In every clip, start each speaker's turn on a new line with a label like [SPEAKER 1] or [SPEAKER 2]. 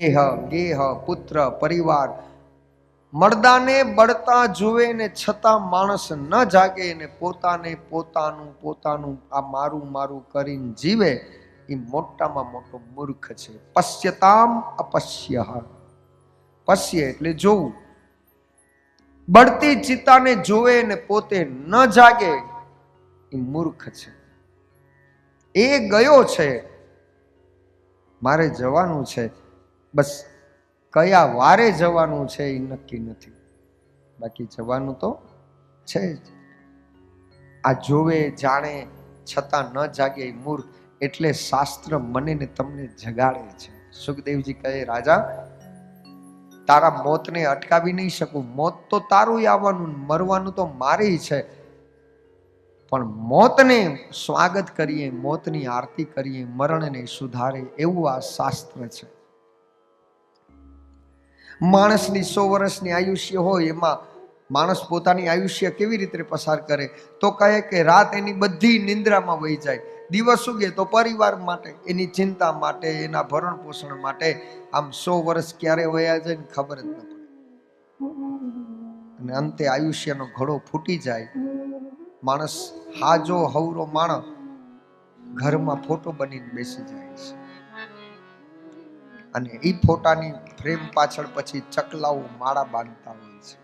[SPEAKER 1] દેહ ગેહ, પુત્ર, પરિવાર. મર્દાને બળતા જુએ ને છતાં માણસ ન જાગે ને પોતાને પોતાનું પોતાનું આ મારું મારું કરીને જીવે, એ મોટામાં મોટો મૂર્ખ છે. પશ્યતામ અપશ્ય. પશ્ય એટલે જોવું. બળતી ચિતાને જોવે ને પોતે ન જાગે, એ મૂર્ખ છે. એ ગયો છે. મારે જવાનું છે. બસ, કયા વારે જવાનું છે એ નક્કી નથી. બાકી જવાનું તો છે જ. આ જોવે, જાણે, છતાં ન જાગે મૂર્ખ, એટલે શાસ્ત્ર મને ને તમને જગાડે છે. સુખદેવજી કહે, રાજા, તારા મોતને અટકાવી નહીં શકું. મોત તો તારું આવવાનું, મરવાનું તો મારે છે. પણ મોતને સ્વાગત કરીએ, મોતની આરતી કરીએ, મરણને સુધારે એવું આ શાસ્ત્ર છે. માણસની સો વર્ષની આયુષ્ય હોય એમાં માણસ પોતાની આયુષ્ય કેવી રીતે પસાર કરે? તો કહે કે રાત એની બધી નિંદ્રામાં વહી જાય. દિવસ ઉગે તો પરિવાર માટે, એની ચિંતા માટે, એના ભરણ પોષણ માટે આમ સો વર્ષ ક્યારે વયા જાય ને ખબર જ ન પડે. અને અંતે આયુષ્યનો ઘડો ફૂટી જાય. માણસ હાજો હવરો માણસ ઘરમાં ફોટો બનીને બેસી જાય છે. અને એ ફોટાની ફ્રેમ પાછળ પછી ચકલાઓ માળા બાંધતા હોય છે.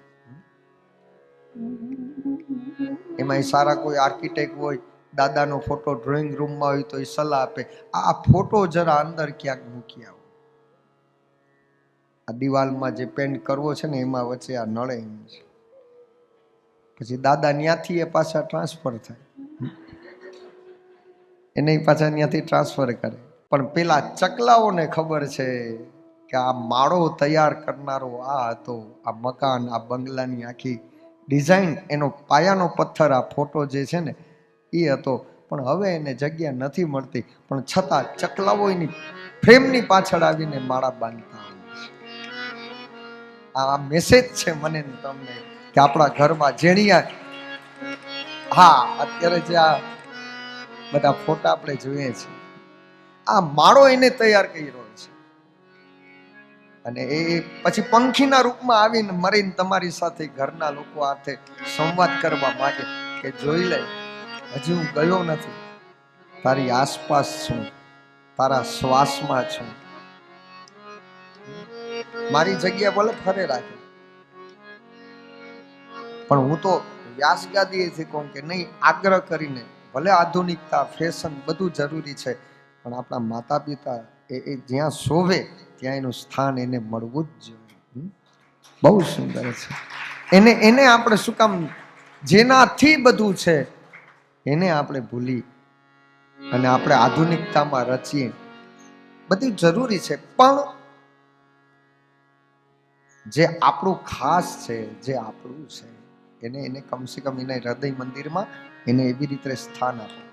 [SPEAKER 1] એમાં સારા કોઈ આર્કિટેક્ટ હોય, દાદાનો ફોટો ડ્રોઈંગ રૂમમાં હોય તો એ સલાહ આપે. આ ફોટો જરા અંદર ક્યાંક મૂકી આવો. આ દિવાલમાં જે પેન્ટ કરવો છે ને એમાં વચ્ચે આ નળે એમ છે. પછી દાદા ત્યાંથી એ પાછા ટ્રાન્સફર થાય. એને પાછા ત્યાંથી ટ્રાન્સફર કરે. પણ પેલા ચકલાઓને ખબર છે કે આ માળો તૈયાર કરનારો આ હતો, આ મકાન, આ બંગલાની આખી ડિઝાઇન, એનો પાયાનો પથ્થર, આ ફોટો જે છે ને, એ હતો. પણ હવે એને જગ્યા નથી મળતી. પણ છતાં ચકલાઓ એની ફ્રેમની પાછળ આવીને માળા બાંધતા આ મેસેજ છે મને તમને કે આપણા ઘરમાં જેણીયા હા, અત્યારે જે આ બધા ફોટા આપણે જોઈએ છીએ આ માળો એને તૈયાર કર્યો છે. અને એ પછી પંખીના રૂપમાં આવીને મરીને તમારી સાથે ઘરના લોકો સાથે સંવાદ કરવા માંગે કે જોઈ લે, હજી હું ગયો નથી. તારી આસપાસ છું, તારા શ્વાસમાં છું. મારી જગ્યા ભલે ફરે રાખે. પણ હું તો વ્યાસગાદીએથી કહું કે નહીં, આગ્રહ કરીને ભલે આધુનિકતા, ફેશન બધું જરૂરી છે પણ આપણા માતા પિતા એ એ જ્યાં શોભે ત્યાં એનું સ્થાન એને મળવું જ જોઈએ. બહુ સુંદર છે. એને એને આપણે શું કામ, જેનાથી બધું છે, એને આપણે ભૂલી અને આપણે આધુનિકતામાં રચીએ. બધું જરૂરી છે, પણ જે આપણું ખાસ છે, જે આપણું છે, એને એને કમસે કમ એના હૃદય મંદિરમાં એને એવી રીતે સ્થાન આપો.